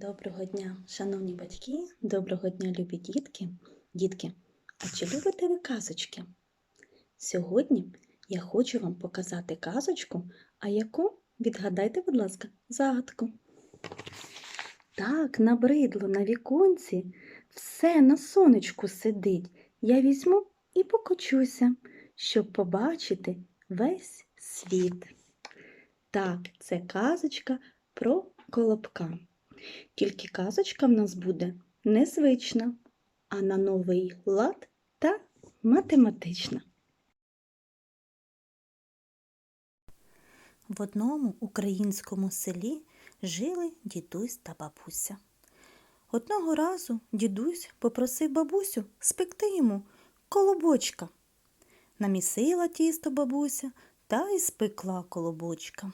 Доброго дня, шановні батьки, доброго дня, любі дітки. Дітки, а чи любите ви казочки? Сьогодні я хочу вам показати казочку, а яку відгадайте, будь ласка, загадку. Так, набридло на віконці, все на сонечку сидить. Я візьму і покочуся, щоб побачити весь світ. Так, це казочка про колобка. Тільки казочка в нас буде незвична, а на новий лад та математична. В одному українському селі жили дідусь та бабуся. Одного разу дідусь попросив бабусю спекти йому колобочка. Намісила тісто бабуся та й спекла колобочка.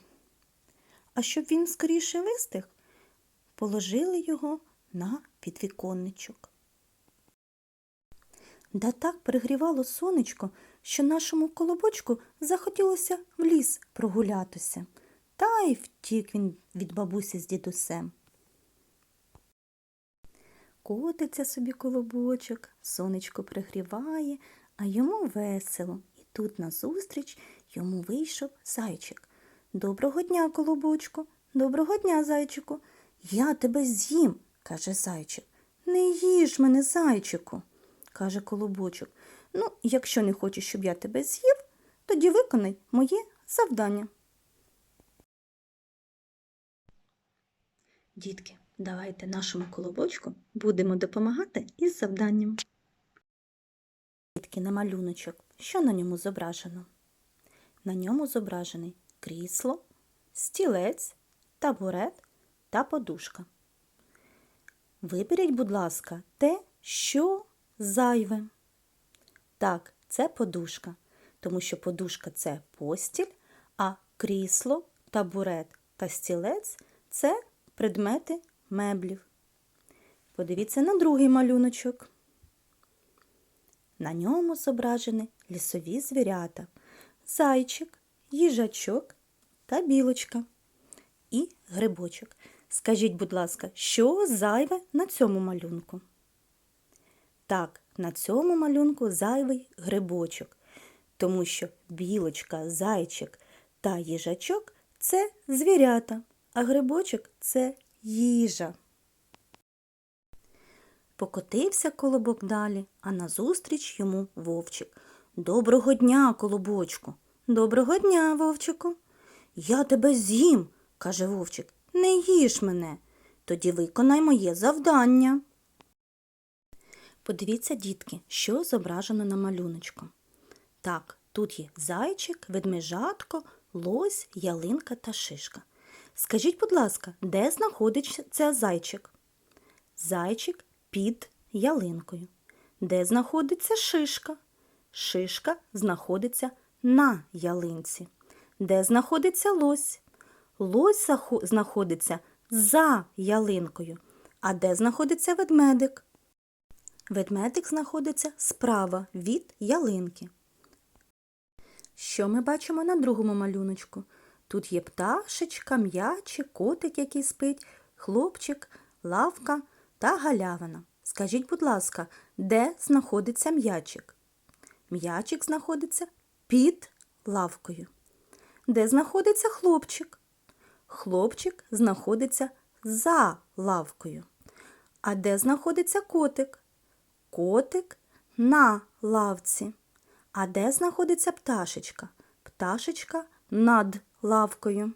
А щоб він скоріше вистиг, положили його на підвіконничок. Да так пригрівало сонечко, що нашому колобочку захотілося в ліс прогулятися. Та й втік він від бабусі з дідусем. Котиться собі колобочок, сонечко пригріває, а йому весело. І тут назустріч йому вийшов зайчик. Доброго дня, колобочку, доброго дня, зайчику. Я тебе з'їм, каже зайчик. Не їж мене, зайчику, каже колобочок. Ну, якщо не хочеш, щоб я тебе з'їв, тоді виконай моє завдання. Дітки, давайте нашому колобочку будемо допомагати із завданням. Дітки на малюночок. Що на ньому зображено? На ньому зображений крісло, стілець, табурет та подушка. Виберіть, будь ласка, те, що зайве. Так, це подушка, тому що подушка це постіль, а крісло, табурет та стілець це предмети меблів. Подивіться на другий малюночок. На ньому зображені лісові звірята, зайчик, їжачок та білочка і грибочок. Скажіть, будь ласка, що зайве на цьому малюнку? Так, на цьому малюнку зайвий грибочок, тому що білочка, зайчик та їжачок це звірята, а грибочок це їжа. Покотився колобок далі, а назустріч йому вовчик. Доброго дня, колобочку. Доброго дня, вовчику. Я тебе з'їм, каже вовчик. Не їж мене. Тоді виконай моє завдання. Подивіться, дітки, що зображено на малюночку. Так, тут є зайчик, ведмежатко, лось, ялинка та шишка. Скажіть, будь ласка, де знаходиться зайчик? Зайчик під ялинкою. Де знаходиться шишка? Шишка знаходиться на ялинці. Де знаходиться лось? Лось знаходиться за ялинкою. А де знаходиться ведмедик? Ведмедик знаходиться справа від ялинки. Що ми бачимо на другому малюночку? Тут є пташечка, м'ячик, котик, який спить, хлопчик, лавка та галявина. Скажіть, будь ласка, де знаходиться м'ячик? М'ячик знаходиться під лавкою. Де знаходиться хлопчик? Хлопчик знаходиться за лавкою. А де знаходиться котик? Котик на лавці. А де знаходиться пташечка? Пташечка над лавкою.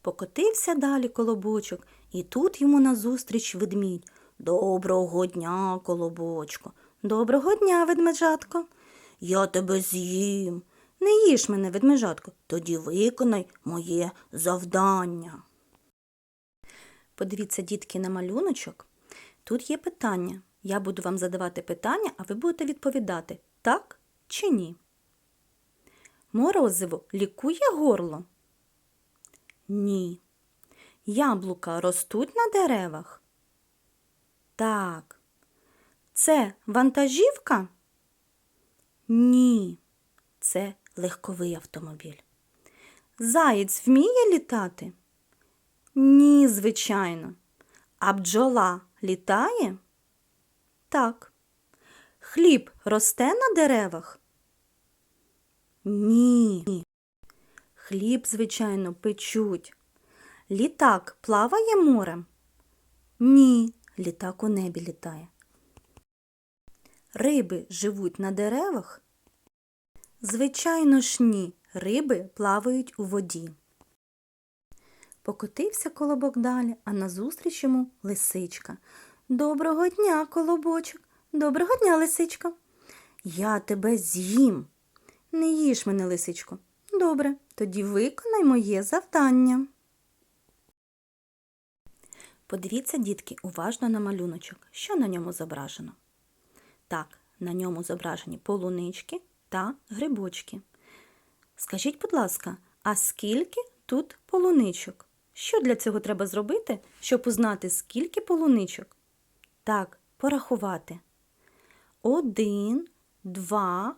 Покотився далі колобочок, і тут йому назустріч ведмідь. Доброго дня, колобочко. Доброго дня, ведмежатко. Я тебе з'їм. Не їж мене, ведмежатко, тоді виконай моє завдання. Подивіться, дітки, на малюночок. Тут є питання. Я буду вам задавати питання, а ви будете відповідати так чи ні. Морозиво лікує горло? Ні. Яблука ростуть на деревах? Так. Це вантажівка? Ні. Це легковий автомобіль. Заєць вміє літати? Ні, звичайно. А бджола літає? Так. Хліб росте на деревах? Ні. Хліб, звичайно, печуть. Літак плаває морем? Ні, літак у небі літає. Риби живуть на деревах? Звичайно ж ні, риби плавають у воді. Покотився колобок далі, а назустріч йому лисичка. Доброго дня, колобочок. Доброго дня, лисичка. Я тебе з'їм. Не їж мене, лисичко. Добре, тоді виконай моє завдання. Подивіться, дітки, уважно на малюночок. Що на ньому зображено? Так, на ньому зображені полунички та грибочки. Скажіть, будь ласка, а скільки тут полуничок? Що для цього треба зробити, щоб узнати, скільки полуничок? Так, порахувати. Один, два,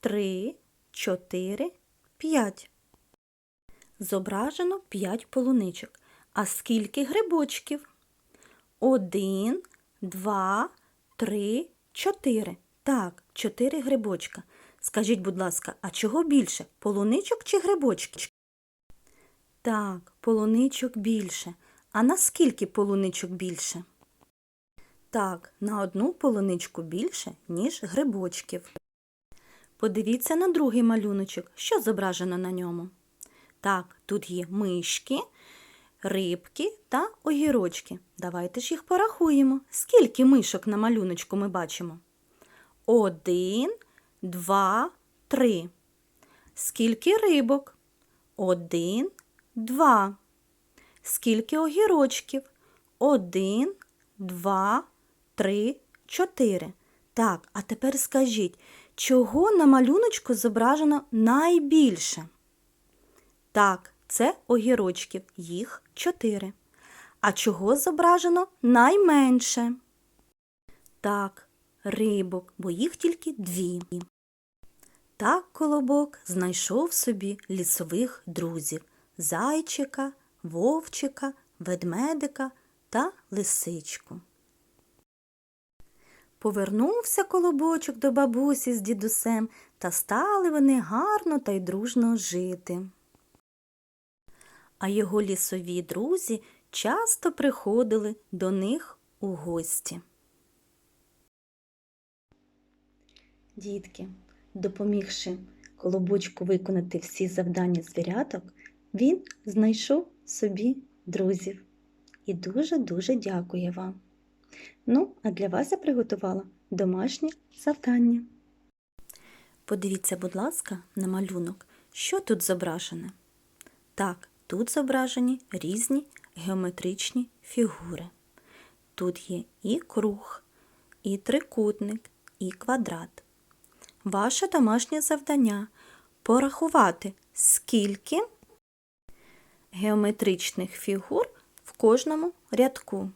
три, чотири, п'ять. Зображено п'ять полуничок. А скільки грибочків? Один, два, три, чотири. Так, чотири грибочка. Скажіть, будь ласка, а чого більше? Полуничок чи грибочки? Так, полуничок більше. А на скільки полуничок більше? Так, на одну полуничку більше, ніж грибочків. Подивіться на другий малюночок, що зображено на ньому. Так, тут є мишки, рибки та огірочки. Давайте ж їх порахуємо. Скільки мишок на малюночку ми бачимо? Один, два, три. Скільки рибок? Один, два. Скільки огірочків? Один, два, три, чотири. Так, а тепер скажіть, чого на малюночку зображено найбільше? Так, це огірочків, їх чотири. А чого зображено найменше? Так, рибок, бо їх тільки дві. Так колобок знайшов собі лісових друзів зайчика, вовчика, ведмедика та лисичку. Повернувся колобочок до бабусі з дідусем, та стали вони гарно та й дружно жити. А його лісові друзі часто приходили до них у гості. Дітки, допомігши колобочку виконати всі завдання звіряток, він знайшов собі друзів і дуже-дуже дякує вам. Ну, а для вас я приготувала домашнє завдання. Подивіться, будь ласка, на малюнок, що тут зображене. Так, тут зображені різні геометричні фігури. Тут є і круг, і трикутник, і квадрат. Ваше домашнє завдання порахувати, скільки геометричних фігур в кожному рядку.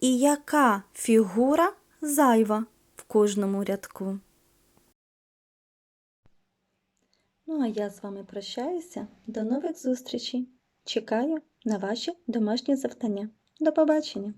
І яка фігура зайва в кожному рядку. Ну, а я з вами прощаюся. До нових зустрічей. Чекаю на ваші домашні завдання. До побачення!